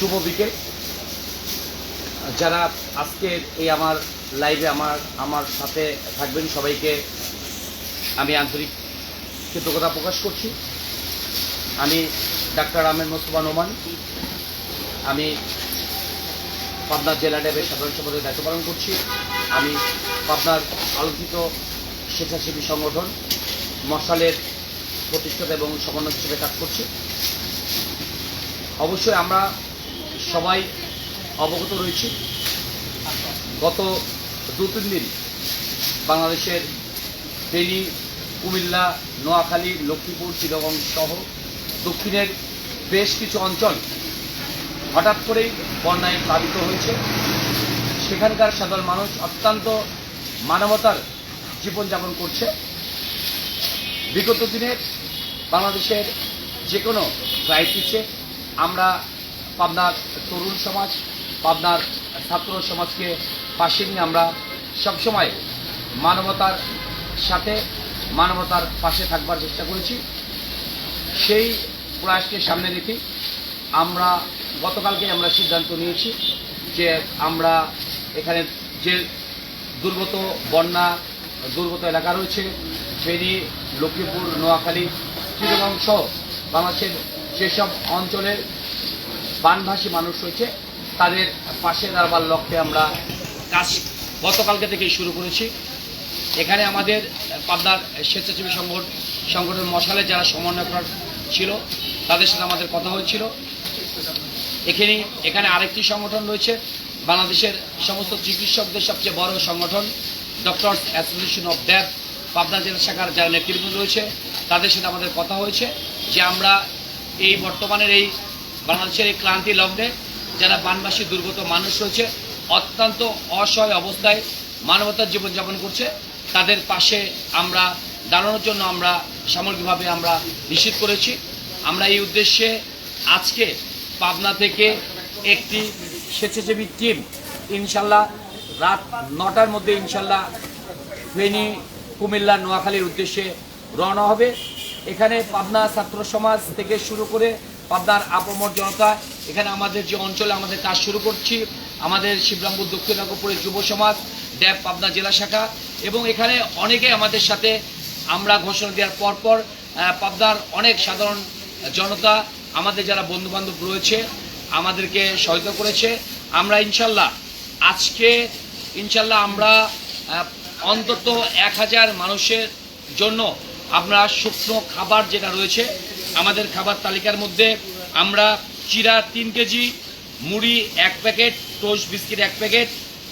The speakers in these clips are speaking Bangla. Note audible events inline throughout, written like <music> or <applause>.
শুভ বিকেল। যারা আজকের এই আমার লাইভে আমার আমার সাথে থাকবেন সবাইকে আমি আন্তরিক কৃতজ্ঞতা প্রকাশ করছি। আমি ডাক্তার আহমেদ মোস্তফা নোমান। আমি পাবনা জেলা ড্যাবের সাধারণ সম্পাদকের দায়িত্ব পালন করছি। আমি পাবনার আলোচিত স্বেচ্ছাসেবী সংগঠন, মশালের প্রতিষ্ঠাতা এবং সমন্বয় হিসেবে কাজ করছি। অবশ্যই আমরা সবাই অবগত রয়েছি। গত দু তিন দিন বাংলাদেশের ফেনী, কুমিল্লা, নোয়াখালী, লক্ষ্মীপুর চিরগং সহ দক্ষিণের বেশ কিছু অঞ্চল হঠাৎ করেই বন্যায় প্লাবিত হয়েছে। সেখানকার সাধারণ মানুষ অত্যন্ত মানবতার জীবনযাপন করছে। বিগত দিনে বাংলাদেশের যে কোনো ক্রাইসিসে আমরা পাবনার তরুণ সমাজ, পাবনার ছাত্র সমাজকে পাশে নিয়ে আমরা সবসময় মানবতার সাথে, মানবতার পাশে থাকবার চেষ্টা করেছি। সেই প্রয়াসকে সামনে রেখে আমরা গতকালকে আমরা সিদ্ধান্ত নিয়েছি যে আমরা এখানে যে দুর্গত বন্যা, দুর্গত এলাকা রয়েছে, ফেনী, লক্ষ্মীপুর, নোয়াখালী চিরগং বাংলাদেশের যেসব অঞ্চলের বানভাসী মানুষ রয়েছে তাদের পাশে দাঁড়াবার লক্ষ্যে আমরা কাজ গতকালকে থেকেই শুরু করেছি। এখানে আমাদের পাবনার স্বেচ্ছাসেবী সংগঠন সংগঠন মশালে যারা সমন্বয়করা ছিল, তাদের সাথে আমাদের কথা হয়েছিল। এখানে এখানে আরেকটি সংগঠন রয়েছে, বাংলাদেশের সমস্ত চিকিৎসকদের সবচেয়ে বড় সংগঠন, ডক্টরস অ্যাসোসিয়েশন অফ ড্যাব পাবনা জেলা শাখার যারা নেতৃবৃন্দ রয়েছে, তাদের সাথে আমাদের কথা হয়েছে যে আমরা এই বর্তমানের এই বাংলাদেশের এই ক্লান্তি লগ্নে যারা বানবাসী, দুর্গত মানুষ রয়েছে, অত্যন্ত অসহায় অবস্থায় মানবতার জীবনযাপন করছে, তাদের পাশে আমরা দাঁড়ানোর জন্য আমরা সামগ্রিকভাবে আমরা নিশ্চিত করেছি। আমরা এই উদ্দেশ্যে আজকে পাবনা থেকে একটি স্বেচ্ছাসেবী টিম, ইনশাল্লাহ রাত নটার মধ্যে ইনশাল্লাহ ফেনী, কুমিল্লা, নোয়াখালীর উদ্দেশ্যে রওনা হবে। এখানে পাবনা ছাত্র সমাজ থেকে শুরু করে পাবনার আপমর জনতা এখানে আমাদের যে অঞ্চলে আমাদের কাজ শুরু করছি আমাদের শিবরামপুর দক্ষিণ যুব সমাজ ড্যাব পাবনা জেলা শাখা এবং এখানে অনেকে আমাদের সাথে আমরা ঘোষণা দেওয়ার পরপর আহ, পাবনার অনেক সাধারণ জনতা আমাদের যারা বন্ধুবান্ধব রয়েছে আমাদেরকে সহায়তা করেছে। আমরা ইনশাল্লাহ আজকে ইনশাল্লাহ আমরা অন্তত এক হাজার মানুষের জন্য আমরা শুকনো খাবার যেটা রয়েছে আমাদের খাবার তালিকার মধ্যে আমরা চিরা তিন কেজি, মুড়ি এক প্যাকেট, টোস্ট বিস্কিট এক প্যাকেট,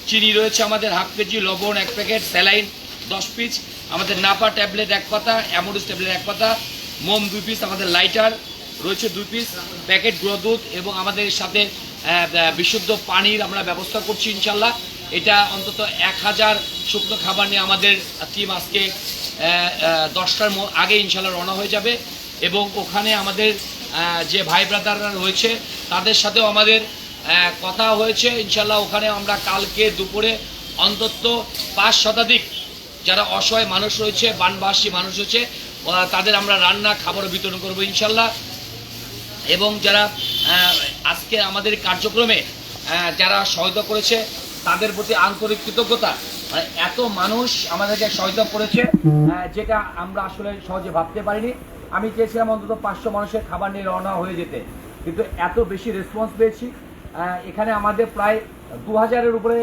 চিনি রয়েছে আমাদের হাফ কেজি, লবণ এক প্যাকেট, স্যালাইন দশ পিস, আমাদের নাপা ট্যাবলেট এক পাতা অ্যামোডিস ট্যাবলেট এক পাতা, মোম দুই পিস, আমাদের লাইটার রয়েছে দুই পিস, প্যাকেট গুঁড়ো দুধ এবং আমাদের সাথে বিশুদ্ধ পানির আমরা ব্যবস্থা করছি ইনশাল্লাহ। এটা অন্তত এক হাজার শুকনো খাবার নিয়ে আমাদের টিম আজকে দশটার আগে ইনশাল্লাহ রওনা হয়ে যাবে। এবং ওখানে আমাদের যে ভাই ব্রাদাররা রয়েছে, তাদের সাথেও আমাদের কথা হয়েছে। ইনশাল্লাহ ওখানে আমরা কালকে দুপুরে অন্তত পাঁচ শতাধিক যারা অসহায় মানুষ রয়েছে, বানবাসী মানুষ রয়েছে তাদের আমরা রান্না, খাবার বিতরণ করব ইনশাল্লাহ এবং যারা আজকে আমাদের কার্যক্রমে যারা সহায়তা করেছে, তাদের প্রতি আন্তরিক কৃতজ্ঞতা। মানে এত মানুষ আমাদেরকে সহায়তা করেছে যেটা আমরা আসলে সহজে ভাবতে পারিনি। আমি চেয়েছিলাম অন্তত পাঁচশো মানুষের খাবার নিয়ে রওনা হয়ে যেতে। কিন্তু এত বেশি রেসপন্স পেয়েছি। এখানে আমাদের প্রায় দু হাজারের উপরে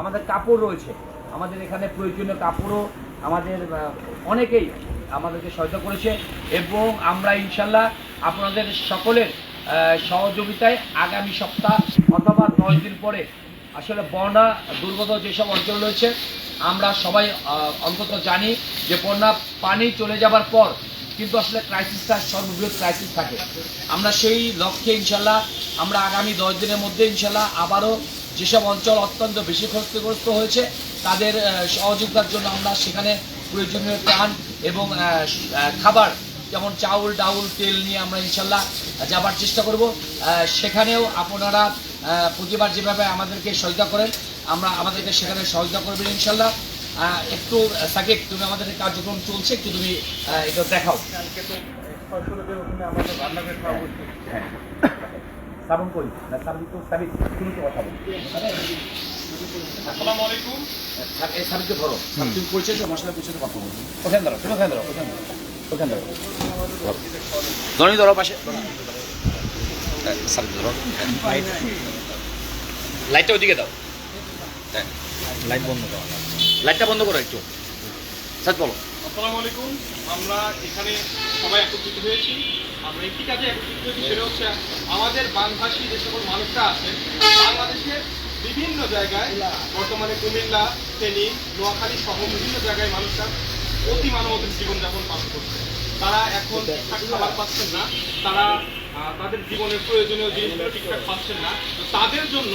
আমাদের কাপড় রয়েছে। আমাদের এখানে প্রয়োজনীয় কাপড়ও আমাদের অনেকেই আমাদেরকে সহায়তা করেছে এবং আমরা ইনশাল্লাহ আপনাদের সকলের সহযোগিতায় আগামী সপ্তাহ অথবা দশ দিন পরে আসলে বন্যা, দুর্গত যেসব অঞ্চল রয়েছে, আমরা সবাই অন্তত জানি যে বন্যা পানি চলে যাবার পর কিন্তু আসলে ক্রাইসিসটা সর্ববৃহৎ ক্রাইসিস থাকে। আমরা সেই লক্ষ্যে ইনশাল্লাহ আমরা আগামী দশ দিনের মধ্যে ইনশাল্লাহ আবারও যেসব অঞ্চল অত্যন্ত বেশি ক্ষতিগ্রস্ত হয়েছে, তাদের সহযোগিতার জন্য আমরা সেখানে প্রয়োজনীয় ত্রাণ এবং খাবার যেমন চাউল, ডাউল, তেল নিয়ে আমরা ইনশাল্লাহ যাবার চেষ্টা করব। সেখানেও আপনারা প্রতিবার যেভাবে আমাদেরকে সহায়তা করেন, আমরা আমাদেরকে সেখানে সহায়তা করবেন ইনশাল্লাহ। একটু সাকিব তুমি আমাদের কার্যক্রম চলছে একটু তুমি এটা দেখাও। হ্যাঁ। না তো সাবিক তুমি তো কথা বলো। আসসালামু আলাইকুম এই ধরো। তুমি পরিচয় তো মশলা পরিচয় কথা বলো। ওখানে ধরো তুমি ওখানে ধরো ওখানে ধরো ওখানে ধরো। ধরনি ধরো পাশে। সাবিক ধরো। লাইটটা ওইদিকে দাও। লাইট বন্ধ করো। লাইটটা বন্ধ করো একটু। সাজ বলো। আসসালামু আলাইকুম। আমরা এখানে সবাই একত্রিত হয়েছি। আমরা একটি কাজে একত্রিত হয়েছি, সেটা হচ্ছে আমাদের বাংভাষী যে সকল মানুষরা আছেন, বাংলাদেশের বিভিন্ন জায়গায়, বর্তমানে কুমিল্লা, ফেনী, নোয়াখালী সহ বিভিন্ন জায়গায় মানুষরা অতি মানবতের জীবনযাপন পালন করছে। তারা এখন খাবার পাচ্ছেন না। তারা তাদের জীবনের প্রয়োজনীয় জিনিসগুলো ঠিকঠাক পাচ্ছেন না। তো তাদের জন্য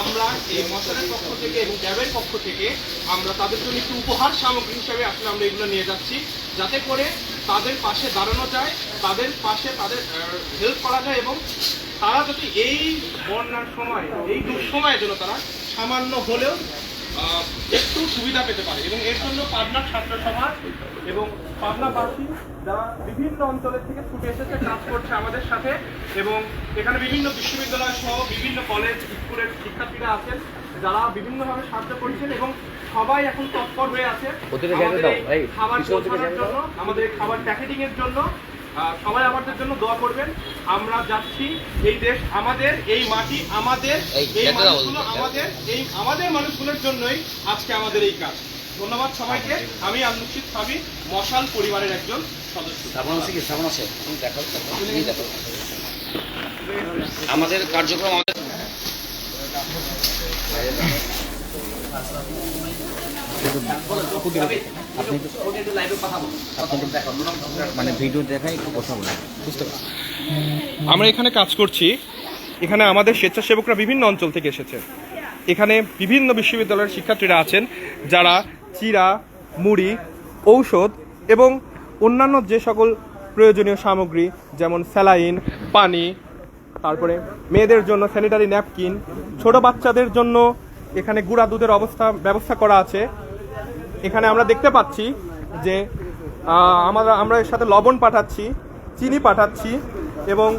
আমরা এই মশালের পক্ষ থেকে এবং ক্যাবের পক্ষ থেকে আমরা তাদের জন্য একটু উপহার সামগ্রী হিসাবে আসলে আমরা এগুলো নিয়ে যাচ্ছি। যাতে করে তাদের পাশে দাঁড়ানো যায়, তাদের পাশে তাদের হেল্প করা যায় এবং তারা যদি এই বন্যার সময়, এই দুঃসময়ে যেন তারা সামান্য হলেও একটু সুবিধা পেতে পারে এবং এর জন্য পাবনা ছাত্র সমাজ এবং পাবনাবাসী যারা বিভিন্ন অঞ্চলের থেকে ছুটে এসেছে কাজ করছে আমাদের সাথে এবং এখানে বিভিন্ন বিশ্ববিদ্যালয় সহ বিভিন্ন কলেজ স্কুলের শিক্ষার্থীরা আছেন যারা বিভিন্নভাবে সাহায্য করছেন এবং সবাই এখন তৎপর হয়ে আছে আমাদের খাবার পৌঁছানোর জন্য আমাদের খাবার প্যাকেটিং এর জন্য। সবাই আমাদের জন্য দোয়া করবেন। আমরা যাচ্ছি এই দেশ আমাদের এই মাটি আমাদের এই, মানুষগুলো আমাদের এই আমাদের মানুষগুলোর জন্যই আজকে আমাদের এই কাজ। ধন্যবাদ সবাইকে। আমি আলমুর্শিদ সাবি মশাল পরিবারের একজন সদস্য। শ্রাবণ আছে কি? শ্রাবণ আছে। তুমি দেখো দেখো তুমি দেখো। আমাদের কার্যক্রম আমাদের মানে ভিডিও একটু কথা বলে বুঝতে পারছি। আমরা এখানে কাজ করছি। এখানে আমাদের স্বেচ্ছাসেবকরা বিভিন্ন অঞ্চল থেকে এসেছে। এখানে বিভিন্ন বিশ্ববিদ্যালয়ের শিক্ষার্থীরা আছেন যারা চিরা মুড়ি ঔষধ এবং অন্যান্য যে সকল প্রয়োজনীয় সামগ্রী যেমন স্যালাইন পানি তারপরে মেয়েদের জন্য স্যানিটারি ন্যাপকিন ছোট বাচ্চাদের জন্য এখানে গুঁড়া দুধের অবস্থা ব্যবস্থা করা আছে। এখানে আমরা দেখতে পাচ্ছি যে আমরা আমরা এর সাথে লবণ পাঠাচ্ছি, চিনি পাঠাচ্ছি এবং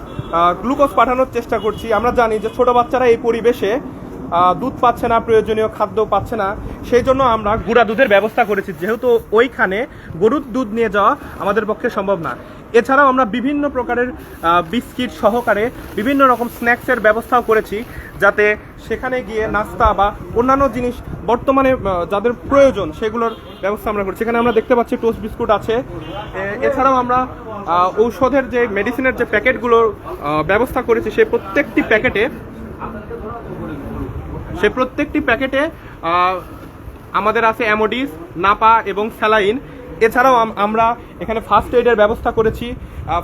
গ্লুকোজ পাঠানোর চেষ্টা করছি। আমরা জানি যে ছোট বাচ্চারা এই পরিবেশে দুধ পাচ্ছে না, প্রয়োজনীয় খাদ্য পাচ্ছে না। সেই জন্য আমরা গুঁড়া দুধের ব্যবস্থা করেছি। যেহেতু ওইখানে গরুর দুধ নিয়ে যাওয়া আমাদের পক্ষে সম্ভব না। এছাড়াও আমরা বিভিন্ন প্রকারের বিস্কিট সহকারে বিভিন্ন রকম স্ন্যাক্সের ব্যবস্থাও করেছি, যাতে সেখানে গিয়ে নাস্তা বা অন্যান্য জিনিস বর্তমানে যাদের প্রয়োজন সেগুলোর ব্যবস্থা আমরা করছি। এখানে আমরা দেখতে পাচ্ছি টোস্ট বিস্কুট আছে। এছাড়াও আমরা ঔষধের যে, মেডিসিনের যে প্যাকেটগুলোর ব্যবস্থা করেছি সেই প্রত্যেকটি প্যাকেটে সে প্রত্যেকটি প্যাকেটে আমাদের আছে অ্যামোডিস, নাপা এবং স্যালাইন। এছাড়াও আমরা এখানে ফার্স্ট এইডের ব্যবস্থা করেছি।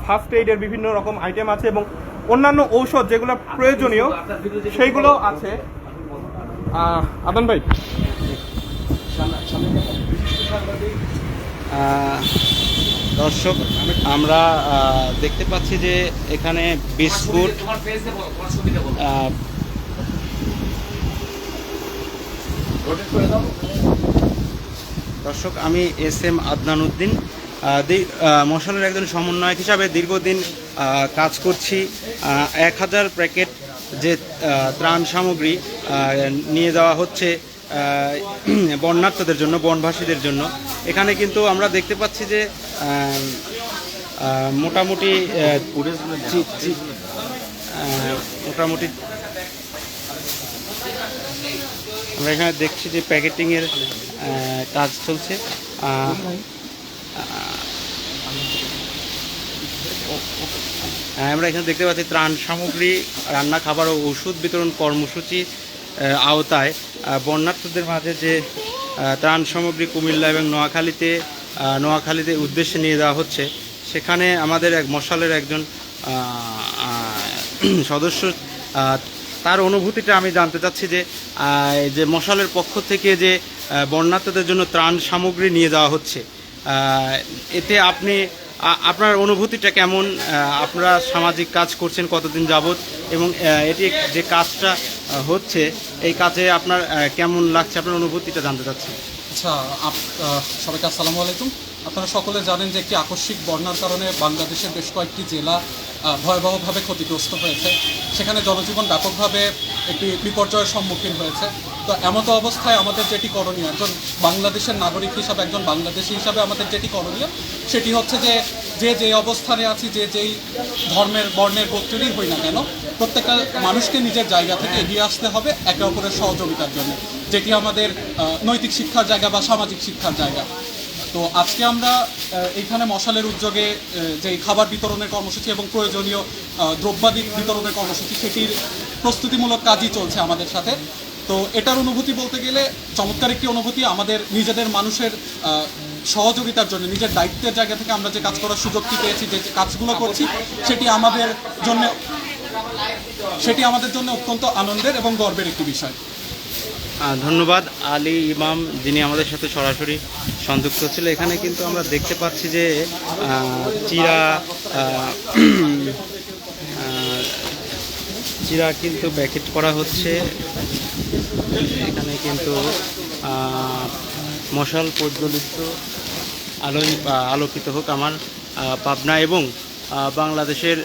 ফার্স্ট এইডের বিভিন্ন রকম আইটেম আছে এবং অন্যান্য ঔষধ যেগুলো প্রয়োজনীয়, সেইগুলো আছে। আদান ভাই। দর্শক, আমরা দেখতে পাচ্ছি যে এখানে বিস্কুট তোমার ফেস দেবো তোমার ছবি দেবো আহ, রোটেট করে দাও দর্শক আমি এস এম আদনান উদ্দিন। মশালের একজন সমন্বয়ক হিসাবে দীর্ঘদিন কাজ করছি। এক হাজার প্যাকেট যে ত্রাণ সামগ্রী নিয়ে যাওয়া হচ্ছে <clears throat> বন্যার্থদের জন্য বনবাসীদের জন্য। এখানে কিন্তু আমরা দেখতে পাচ্ছি যে মোটামুটি মোটামুটি আমরা এখানে দেখছি যে প্যাকেটিংয়ের কাজ চলছে। আহ, আমরা এখানে দেখতে পাচ্ছি ত্রাণ সামগ্রী রান্না খাবার ও ওষুধ বিতরণ কর্মসূচি আওতায়। বন্যার্থদের মাঝে যে ত্রাণ সামগ্রী কুমিল্লা এবং নোয়াখালীতে নোয়াখালীতে উদ্দেশ্যে নিয়ে যাওয়া হচ্ছে সেখানে আমাদের এক মশালের একজন সদস্য তার অনুভূতিটা আমি জানতে চাচ্ছি যে যে মশালের পক্ষ থেকে যে বন্যার্থদের জন্য ত্রাণ সামগ্রী নিয়ে যাওয়া হচ্ছে এতে আপনি আপনার অনুভূতিটা কেমন? আপনারা সামাজিক কাজ করছেন কতদিন যাবৎ এবং এটি যে কাজটা হচ্ছে, এই কাজে আপনার কেমন লাগছে? আপনার অনুভূতিটা জানতে চাচ্ছি। আচ্ছা সবাইকে আসসালামু আলাইকুম। আপনারা সকলে জানেন যে একটি আকস্মিক বন্যার কারণে বাংলাদেশের বেশ কয়েকটি জেলা ভয়াবহভাবে ক্ষতিগ্রস্ত হয়েছে। সেখানে জনজীবন ব্যাপকভাবে একটি বিপর্যয়ের সম্মুখীন হয়েছে। তো এমতো অবস্থায় আমাদের যেটি করণীয়, একজন বাংলাদেশের নাগরিক হিসাবে, একজন বাংলাদেশি হিসাবে আমাদের যেটি করণীয়, সেটি হচ্ছে যে যে যে অবস্থানে আছি, যে যেই ধর্মের, বর্ণের গোত্রেরই হই না কেন, প্রত্যেকটা মানুষকে নিজের জায়গা থেকে এগিয়ে আসতে হবে একে অপরের সহযোগিতার জন্য, যেটি আমাদের নৈতিক শিক্ষার জায়গা বা সামাজিক শিক্ষার জায়গা। তো আজকে আমরা আহ, এইখানে মশালের উদ্যোগে যে খাবার বিতরণের কর্মসূচি এবং প্রয়োজনীয় দ্রব্যাদি বিতরণের কর্মসূচি সেটির প্রস্তুতিমূলক কাজই চলছে আমাদের সাথে। তো এটার অনুভূতি বলতে গেলে চমৎকার একটি অনুভূতি আমাদের নিজেদের মানুষের সহযোগিতার জন্য নিজের দায়িত্বের জায়গা থেকে আমরা যে কাজ করার সুযোগটি পেয়েছি যে কাজগুলো করছি সেটি আমাদের জন্য সেটি আমাদের জন্য অত্যন্ত আনন্দের এবং গর্বের একটি বিষয়। ধন্যবাদ। আলী ইমাম যিনি আমাদের সাথে সরাসরি সংযুক্ত ছিল, এখানে কিন্তু আমরা দেখতে পাচ্ছি যে চিরা চিরা কিন্তু প্যাকেট করা হচ্ছে। এখানে কিন্তু মশাল প্রজ্বলিত, আলোয় আলোকিত হোক আমার পাবনা এবং বাংলাদেশের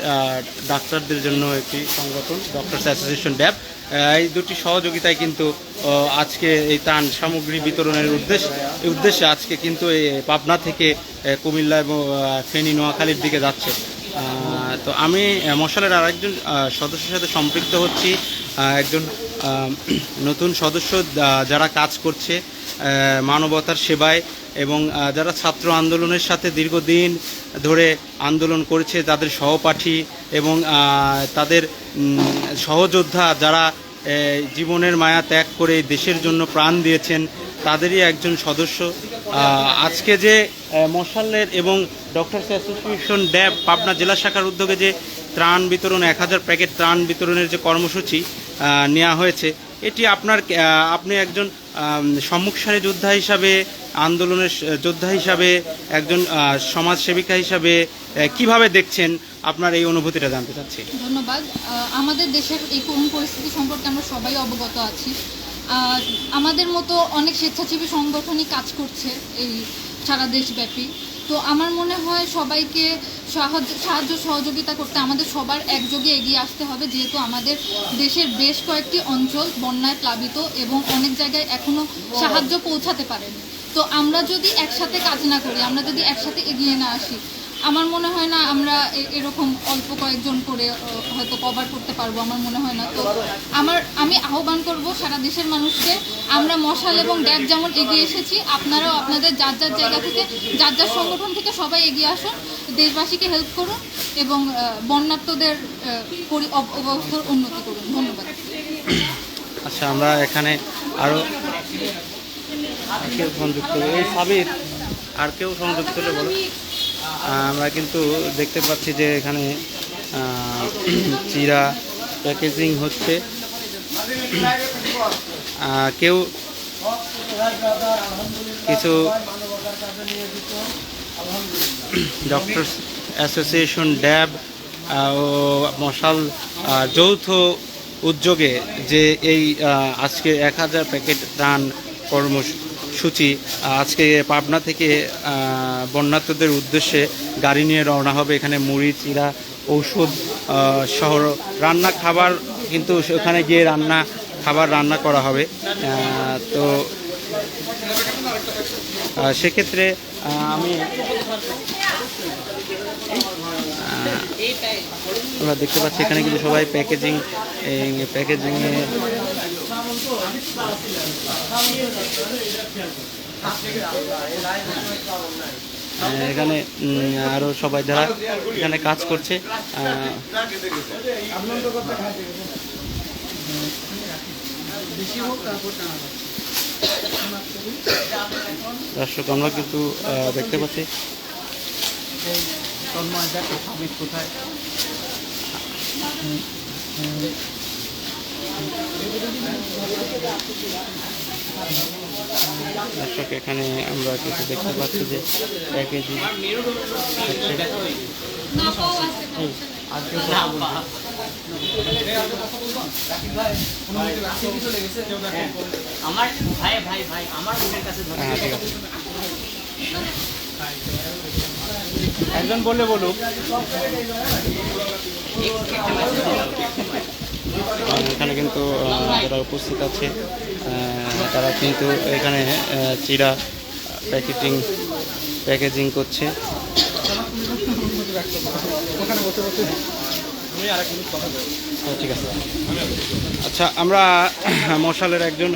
ডাক্তারদের জন্য একটি সংগঠন, ডক্টরস অ্যাসোসিয়েশন ড্যাব। এই দুটি সহযোগিতায় কিন্তু আজকে এই ত্রাণ সামগ্রী বিতরণের উদ্দেশ্য উদ্দেশ্যে আজকে কিন্তু এই পাবনা থেকে কুমিল্লা এবং ফেনী, নোয়াখালীর দিকে যাচ্ছে। তো আমি মশালের আরেকজন সদস্যের সাথে সম্পৃক্ত হচ্ছি। একজন নতুন সদস্য যারা কাজ করছে মানবতার সেবায় এবং যারা ছাত্র আন্দোলনের সাথে দীর্ঘদিন ধরে আন্দোলন করেছে, তাদের সহপাঠী এবং তাদের সহযোদ্ধা যারা জীবনের মায়া ত্যাগ করে দেশের জন্য প্রাণ দিয়েছেন তাদেরই একজন সদস্য। আজকে যে মশালের এবং ডক্টরস অ্যাসোসিয়েশন ড্যাব পাবনা জেলা শাখার উদ্যোগে যে ত্রাণ বিতরণ এক হাজার প্যাকেট ত্রাণ বিতরণের যে কর্মসূচি নেওয়া হয়েছে এটি আপনার আপনি একজন আম, সম্মুখ সারি যোদ্ধা হিসাবে আন্দোলনের যোদ্ধা হিসাবে, একজন সমাজসেবিকা হিসাবে কীভাবে দেখছেন আপনার এই অনুভূতিটা জানতে চাচ্ছি? ধন্যবাদ। আমাদের দেশের এই করুণ পরিস্থিতি সম্পর্কে আমরা সবাই অবগত আছি। আমাদের মতো অনেক স্বেচ্ছাসেবী সংগঠনই কাজ করছে এই সারা দেশব্যাপী। তো আমার মনে হয় সবাইকে সাহায্য সাহায্য সহযোগিতা করতে আমাদের সবার একযোগে এগিয়ে আসতে হবে, যেহেতু আমাদের দেশের বেশ কয়েকটি অঞ্চল বন্যায় প্লাবিত এবং অনেক জায়গায় এখনও সাহায্য পৌঁছাতে পারেনি। তো আমরা যদি একসাথে কাজ না করি, আমরা যদি একসাথে এগিয়ে না আসি, আমার মনে হয় না আমরা এরকম অল্প কয়েকজন করে হয়তো কভার করতে পারব, আমার মনে হয় না। তো আমার, আমি আহ্বান করব সারা দেশের মানুষকে, আমরা মশাল এবং ড্যাব যেমন এগিয়ে এসেছি, আপনারাও আপনাদের যার যার জায়গা থেকে, যার যার সংগঠন থেকে সবাই এগিয়ে আসুন, দেশবাসীকে হেল্প করুন এবং পরি- অবস্থার উন্নতি করুন। ধন্যবাদ। আচ্ছা আমরা এখানে আরও কেউ সংযুক্ত এই সাবির, আর কেউ সংযুক্ত হলে বলো। আমরা কিন্তু দেখতে পাচ্ছি যে এখানে চিরা প্যাকেজিং হচ্ছে। কেউ কিছু ডক্টরস অ্যাসোসিয়েশন ড্যাব ও মশাল যৌথ উদ্যোগে যে এই আজকে এক হাজার প্যাকেট ত্রাণ কর্মসূচি আহ, আজকে পাবনা থেকে আহ, বন্যার্তদের উদ্দেশ্যে গাড়ি নিয়ে রওনা হবে এখানে মুড়ি চিরা ঔষধ সহ রান্না খাবার কিন্তু ওখানে গিয়ে রান্না খাবার রান্না করা হবে। তো সেক্ষেত্রে আমি আমরা দেখতে পাচ্ছি এখানে কিন্তু সবাই প্যাকেজিং প্যাকেজিং এখানে উম, আরও সবাই যারা এখানে কাজ করছে দর্শক আমরা কিন্তু দেখতে পাচ্ছি। দর্শক, এখানে আমরা কিছু দেখতে পাচ্ছি যে প্যাকেজিং আমার ভাই ভাই ভাই আমার কাছে একজন বললে বলুক। এখানে কিন্তু যারা উপস্থিত আছে তারা কিন্তু এখানে চিরা প্যাকেটিং, প্যাকেজিং করছে। ঠিক আছে। আচ্ছা আমরা মশালের একজন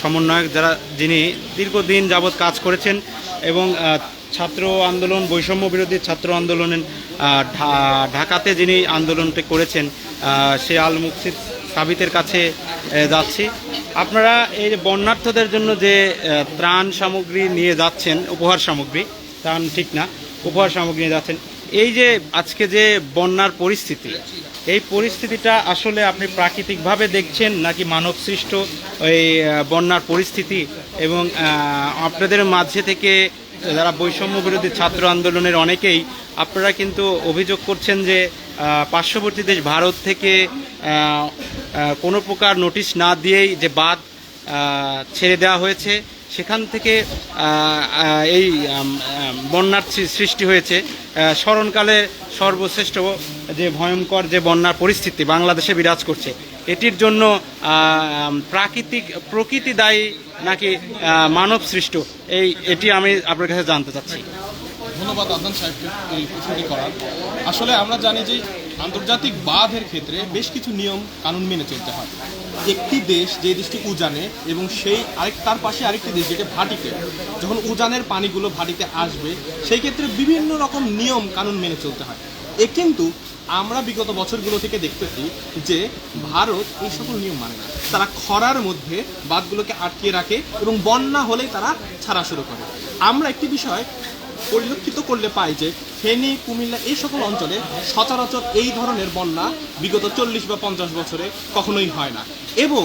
সমন্বয়ক যারা, যিনি দীর্ঘদিন যাবৎ কাজ করেছেন এবং ছাত্র আন্দোলন, বৈষম্য বিরোধী ছাত্র আন্দোলনের ঢাকাতে যিনি আন্দোলনটি করেছেন সে আল মুকসিদ সাবিতের কাছে যাচ্ছি। আপনারা এই যে বন্যার্থদের জন্য যে ত্রাণ সামগ্রী নিয়ে যাচ্ছেন, উপহার সামগ্রী, ত্রাণ ঠিক না, উপহার সামগ্রী নিয়ে যাচ্ছেন, এই যে আজকে যে বন্যার পরিস্থিতি, এই পরিস্থিতিটা আসলে আপনি প্রাকৃতিকভাবে দেখছেন নাকি মানব সৃষ্ট ওই বন্যার পরিস্থিতি এবং আপনাদের মাঝে থেকে যারা বৈষম্য বিরোধী ছাত্র আন্দোলনের অনেকেই, আপনারা কিন্তু অভিযোগ করছেন যে পার্শ্ববর্তী দেশ ভারত থেকে কোনো প্রকার নোটিশ না দিয়েই যে বাদ ছেড়ে দেওয়া হয়েছে। সেখান থেকে এই বন্যার সৃষ্টি হয়েছে। স্মরণকালে সর্বশ্রেষ্ঠ যে ভয়ঙ্কর যে বন্যার পরিস্থিতি বাংলাদেশে বিরাজ করছে, এটির জন্য প্রাকৃতিক, প্রকৃতি দায়ী নাকি মানব সৃষ্ট এই, এটি আমি আপনার কাছে জানতে চাচ্ছি। ধন্যবাদ আদনান সাহেবকে এই প্রশ্নটি করার। আসলে আমরা জানি যে আন্তর্জাতিক বাঁধের ক্ষেত্রে বেশ কিছু নিয়ম, কানুন মেনে চলতে হয়। একটি দেশ যে দেশটি উজানে এবং সেই আরেক, তার পাশে আরেকটি দেশ যেটা ভাটিতে, যখন উজানের পানিগুলো ভাটিতে আসবে, সেই ক্ষেত্রে বিভিন্ন রকম নিয়ম, কানুন মেনে চলতে হয়। এ কিন্তু আমরা বিগত বছরগুলো থেকে দেখতেছি যে ভারত এই সকল নিয়ম মানে না। তারা খরার মধ্যে বাঁধগুলোকে আটকিয়ে রাখে এবং বন্যা হলেই তারা ছাড়া শুরু করে। আমরা একটি বিষয় পরিলক্ষিত করলে পাই যে ফেনী, কুমিল্লা এই সকল অঞ্চলে সচরাচর এই ধরনের বন্যা বিগত চল্লিশ বা পঞ্চাশ বছরে কখনোই হয় না। এবং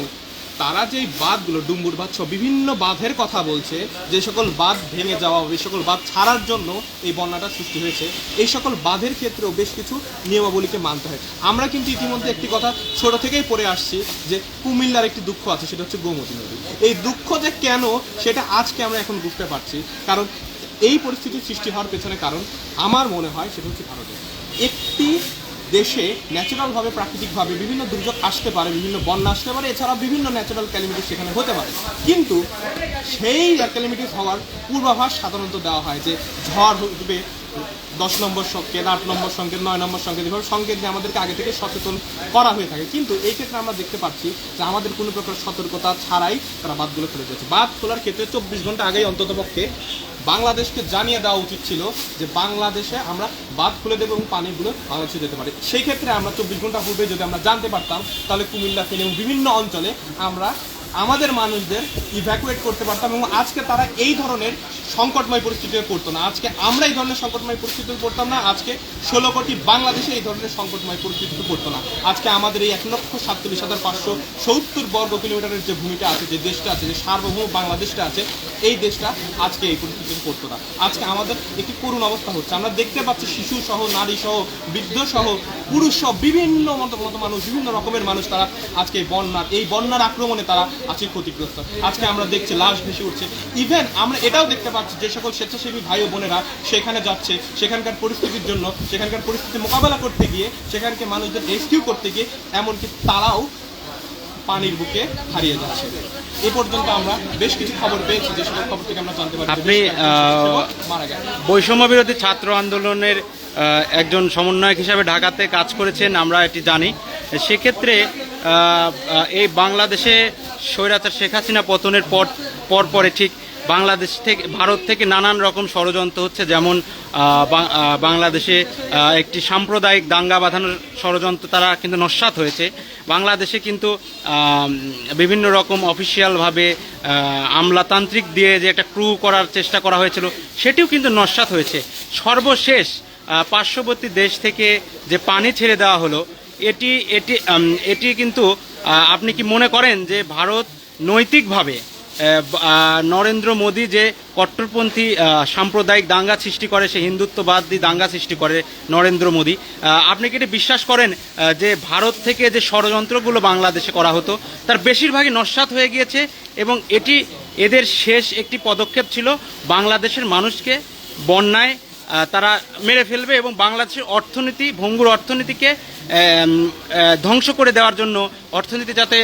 তারা যে বাঁধগুলো ডুম্বুর বাঁধ বিভিন্ন বাঁধের কথা বলছে, যে সকল বাঁধ ভেঙে যাওয়া এই সকল বাঁধ ছাড়ার জন্য এই বন্যাটা সৃষ্টি হয়েছে, এই সকল বাঁধের ক্ষেত্রেও বেশ কিছু নিয়মাবলীকে মানতে হয়। আমরা কিন্তু ইতিমধ্যে একটি কথা ছোট থেকেই পড়ে আসছি যে কুমিল্লার একটি দুঃখ আছে, সেটা হচ্ছে গোমতী নদী। এই দুঃখ যে কেন, সেটা আজকে আমরা এখন বুঝতে পারছি। কারণ এই পরিস্থিতির সৃষ্টি হওয়ার পেছনে কারণ আমার মনে হয় সেটা হচ্ছে ভারতের। একটি দেশে ন্যাচারালভাবে, প্রাকৃতিকভাবে বিভিন্ন দুর্যোগ আসতে পারে, বিভিন্ন বন্যা আসতে পারে এছাড়া বিভিন্ন ন্যাচারাল ক্যালিমিটি সেখানে হতে পারে। কিন্তু সেই ক্যালিমিটিস হওয়ার পূর্বাভাস সাধারণত দেওয়া হয় যে ঝড় উঠবে দশ নম্বর সংকেত আট নম্বর সংকেত নয় নম্বর সংকেত এভাবে সংকেত দিয়ে আমাদেরকে আগে থেকে সচেতন করা হয়ে থাকে। কিন্তু এই ক্ষেত্রে আমরা দেখতে পাচ্ছি যে আমাদের কোনো প্রকার সতর্কতা ছাড়াই তারা বাঁধগুলো খুলে দিয়েছে। বাঁধ খোলার ক্ষেত্রে চব্বিশ ঘণ্টা আগেই অন্ততপক্ষে বাংলাদেশকে জানিয়ে দেওয়া উচিত ছিল যে বাংলাদেশে আমরা বাদ খুলে দেবো এবং পানিগুলো বাংলাদেশে যেতে পারে। সেই ক্ষেত্রে আমরা চব্বিশ ঘণ্টা পূর্বে যদি আমরা জানতে পারতাম, তাহলে কুমিল্লা, ফেনী এবং বিভিন্ন অঞ্চলে আমরা আমাদের মানুষদের ইভ্যাকুয়েট করতে পারতাম এবং আজকে তারা এই ধরনের সংকটময় পরিস্থিতিতে পড়তো না। আজকে আমরা এই ধরনের সংকটময় পরিস্থিতিতে পড়তাম না, আজকে ষোলো কোটি বাংলাদেশে এই ধরনের সংকটময় পরিস্থিতিতে পড়তো না। আজকে আমাদের এই এক লক্ষ সাতচল্লিশ হাজার পাঁচশো সত্তর বর্গ কিলোমিটারের যে ভূমিটা আছে, যে দেশটা আছে, যে সার্বভৌম বাংলাদেশটা আছে, এই দেশটা আজকে এই পরিস্থিতিতে পড়তো না। আজকে আমাদের একটি করুণ অবস্থা হচ্ছে। আমরা দেখতে পাচ্ছি শিশু সহ, নারী সহ, বৃদ্ধ সহ, পুরুষ সহ, বিভিন্ন মতো মতো মানুষ, বিভিন্ন রকমের মানুষ তারা আজকে এই বন্যার এই বন্যার আক্রমণে তারা আজকে ক্ষতিগ্রস্ত। আজকে আমরা দেখছি লাশ ভেসে উঠছে। ইভেন আমরা এটাও দেখতে পাচ্ছি যে সকল স্বেচ্ছাসেবী ভাই ও বোনেরা সেখানে যাচ্ছে সেখানকার পরিস্থিতির জন্য সেখানকার পরিস্থিতি মোকাবেলা করতে গিয়ে সেখানকে মানুষদের রেস্কিউ করতে গিয়ে এমনকি তারাও পানির বুকে হারিয়ে যাচ্ছে। এ পর্যন্ত আমরা বেশ কিছু খবর পেয়েছি যে সকল খবর থেকে আমরা জানতে পারি আপনি, বৈষম্য বিরোধী ছাত্র আন্দোলনের একজন সমন্বয়ক হিসাবে ঢাকাতে কাজ করেছেন আমরা এটি জানি। সেক্ষেত্রে এই বাংলাদেশে স্বৈরাচার শেখ হাসিনা পতনের পর পর পরে ঠিক বাংলাদেশ থেকে ভারত থেকে নানান রকম ষড়যন্ত্র হচ্ছে, যেমন বাংলাদেশে একটি সাম্প্রদায়িক দাঙ্গা বাঁধানোর ষড়যন্ত্র তারা কিন্তু নস্বাত হয়েছে। বাংলাদেশে কিন্তু বিভিন্ন রকম অফিসিয়ালভাবে আমলাতান্ত্রিক দিয়ে যে একটা ক্রু করার চেষ্টা করা হয়েছিল, সেটিও কিন্তু নস্বাত হয়েছে। সর্বশেষ পার্শ্ববর্তী দেশ থেকে যে পানি ছেড়ে দেওয়া হলো এটি এটি এটি কিন্তু আপনি কি মনে করেন যে ভারত নৈতিকভাবে নরেন্দ্র মোদী যে কট্টরপন্থী সাম্প্রদায়িক দাঙ্গা সৃষ্টি করে, সে হিন্দুত্ববাদী দাঙ্গা সৃষ্টি করে নরেন্দ্র মোদী আপনি কি এটা বিশ্বাস করেন যে ভারত থেকে যে ষড়যন্ত্রগুলো বাংলাদেশে করা হতো, তার বেশিরভাগই নস্বাত হয়ে গিয়েছে এবং এটি এদের শেষ একটি পদক্ষেপ ছিল বাংলাদেশের মানুষকে বন্যায় তারা মেরে ফেলবে এবং বাংলাদেশের অর্থনীতি, ভঙ্গুর অর্থনীতিকে ধ্বংস করে দেওয়ার জন্য অর্থনীতি যাতে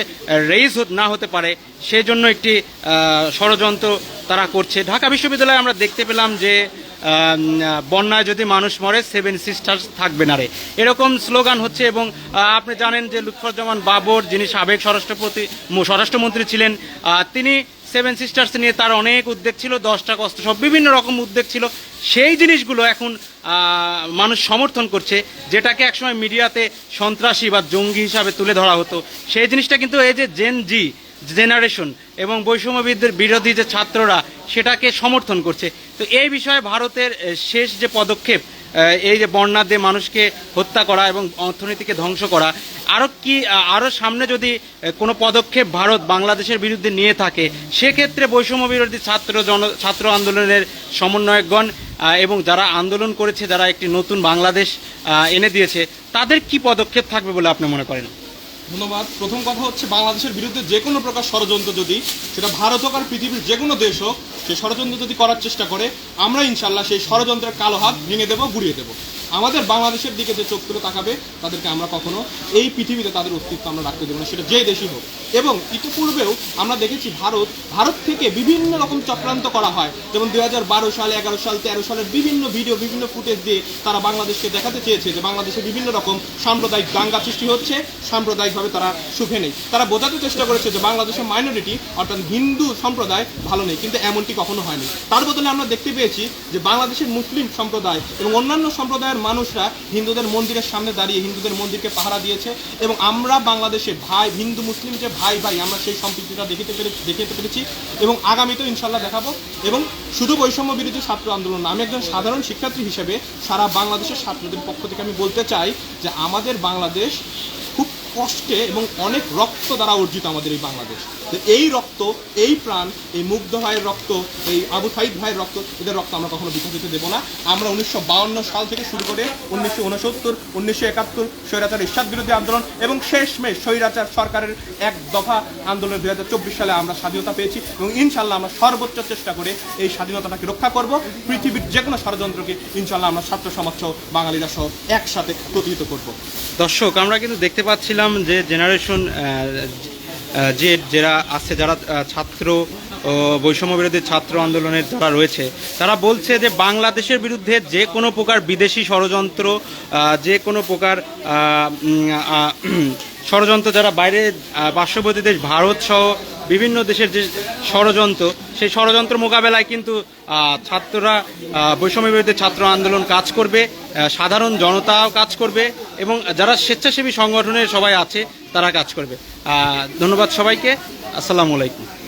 রেইজ না হতে পারে সেই জন্য একটি ষড়যন্ত্র তারা করছে। ঢাকা বিশ্ববিদ্যালয়ে আমরা দেখতে পেলাম যে বন্যায় যদি মানুষ মরে সেভেন সিস্টার্স থাকবে না রে। এরকম স্লোগান হচ্ছে এবং আপনি জানেন যে লুৎফরজামান বাবর যিনি সাবেক স্বরাষ্ট্রপতি স্বরাষ্ট্রমন্ত্রী ছিলেন তিনি সেভেন সিস্টার্স নিয়ে তার অনেক উদ্যোগ ছিল, দশটা কষ্ট সব বিভিন্ন রকম উদ্যোগ ছিল। সেই জিনিসগুলো এখন মানুষ সমর্থন করছে, যেটাকে একসময় মিডিয়াতে সন্ত্রাসী বা জঙ্গি হিসাবে তুলে ধরা হতো। সেই জিনিসটা কিন্তু এই যে জেন জি জেনারেশন এবং বৈষম্যবিদদের বিরোধী যে ছাত্ররা, সেটাকে সমর্থন করছে। তো এই বিষয়ে ভারতের শেষ যে পদক্ষেপ এই যে বন্যা দিয়ে মানুষকে হত্যা করা এবং অর্থনীতিকে ধ্বংস করা আরও কি আরও সামনে যদি কোনো পদক্ষেপ ভারত বাংলাদেশের বিরুদ্ধে নিয়ে থাকে, সেক্ষেত্রে বৈষম্য বিরোধী ছাত্র জন, ছাত্র আন্দোলনের সমন্বয়কগণ এবং যারা আন্দোলন করেছে, যারা একটি নতুন বাংলাদেশ এনে দিয়েছে, তাদের কি পদক্ষেপ থাকবে বলে আপনি মনে করেন? ধন্যবাদ। প্রথম কথা হচ্ছে বাংলাদেশের বিরুদ্ধে যে কোনো প্রকার ষড়যন্ত্র যদি, সেটা ভারত হোক আর পৃথিবীর যে কোনো দেশ হোক, সেই ষড়যন্ত্র যদি করার চেষ্টা করে, আমরা ইনশাল্লাহ সেই ষড়যন্ত্রের কালো হাত ভেঙে দেবো, গুড়িয়ে দেবো। আমাদের বাংলাদেশের দিকে যে চোখ তুলে তাকাবে, তাদেরকে আমরা কখনো এই পৃথিবীতে তাদের অস্তিত্ব আমরা রাখতে দেবো না, সেটা যে দেশই হোক। এবং ইতিপূর্বেও আমরা দেখেছি ভারত ভারত থেকে বিভিন্ন রকম চক্রান্ত করা হয়। যেমন দুই হাজার বারো সালে, এগারো সাল, তেরো সালের বিভিন্ন ভিডিও, বিভিন্ন ফুটেজ দিয়ে তারা বাংলাদেশকে দেখাতে চেয়েছে যে বাংলাদেশে বিভিন্ন রকম সাম্প্রদায়িক দাঙ্গা সৃষ্টি হচ্ছে, সাম্প্রদায়িকভাবে তারা সুখে নেই। তারা বোঝাতে চেষ্টা করেছে যে বাংলাদেশের মাইনরিটি অর্থাৎ হিন্দু সম্প্রদায়, ভালো নেই, কিন্তু এমনটি কখনো হয়নি। তার বদলে আমরা দেখতে পেয়েছি যে বাংলাদেশের মুসলিম সম্প্রদায় এবং অন্যান্য সম্প্রদায়ের মানুষরা হিন্দুদের মন্দিরের সামনে দাঁড়িয়ে হিন্দুদের মন্দিরকে পাহারা দিয়েছে এবং আমরা বাংলাদেশে ভাই, হিন্দু, মুসলিম যে ভাই ভাই, আমরা সেই সম্পৃক্তিটা দেখিতে পেরে দেখিতে পেরেছি এবং আগামীতেও ইনশাল্লাহ দেখাবো এবং শুধু বৈষম্য বিরোধী ছাত্র আন্দোলন আমি একজন সাধারণ শিক্ষার্থী হিসেবে সারা বাংলাদেশের ছাত্রদের পক্ষ থেকে আমি বলতে চাই যে আমাদের বাংলাদেশ কষ্টে এবং অনেক রক্ত দ্বারা অর্জিত আমাদের এই বাংলাদেশ। তো এই রক্ত, এই প্রাণ, এই মুগ্ধ ভাইয়ের রক্ত, এই আবু সাইদ ভাইয়ের রক্ত, এদের রক্ত আমরা কখনো বিকশিত দেবো না। আমরা উনিশশো সাল থেকে শুরু করে উনিশশো উনসত্তর উনিশশো একাত্তর স্বৈরাচার ইস্বাদ বিরোধী আন্দোলন এবং শেষমেশ স্বৈরাচার সরকারের এক দফা আন্দোলন দুই হাজার চব্বিশ সালে আমরা স্বাধীনতা পেয়েছি এবং ইনশাল্লাহ আমরা সর্বোচ্চ চেষ্টা করে এই স্বাধীনতাটাকে রক্ষা করব। পৃথিবীর যে কোনো ষড়যন্ত্রকে ইনশাল্লাহ আমরা ছাত্র, সমাজ সহ বাঙালিরা সহ একসাথে প্রতিহিত করব। দর্শক, আমরা কিন্তু দেখতে পাচ্ছিলাম যে জেনারেশন যে যারা আছে, যারা ছাত্র বৈষম্য বিরোধী ছাত্র আন্দোলনের যারা রয়েছে, তারা বলছে যে বাংলাদেশের বিরুদ্ধে যে কোনো প্রকার বিদেশি ষড়যন্ত্র যে কোনো প্রকার ষড়যন্ত্র যারা বাইরে পার্শ্ববর্তী দেশ, ভারত সহ বিভিন্ন দেশের যে ষড়যন্ত্র, সেই ষড়যন্ত্র মোকাবেলায় কিন্তু ছাত্ররা বৈষম্য বিরোধী ছাত্র আন্দোলন কাজ করবে সাধারণ জনতাও কাজ করবে এবং যারা স্বেচ্ছাসেবী সংগঠনের সবাই আছে, তারা কাজ করবে। ধন্যবাদ সবাইকে। আসসালামু আলাইকুম।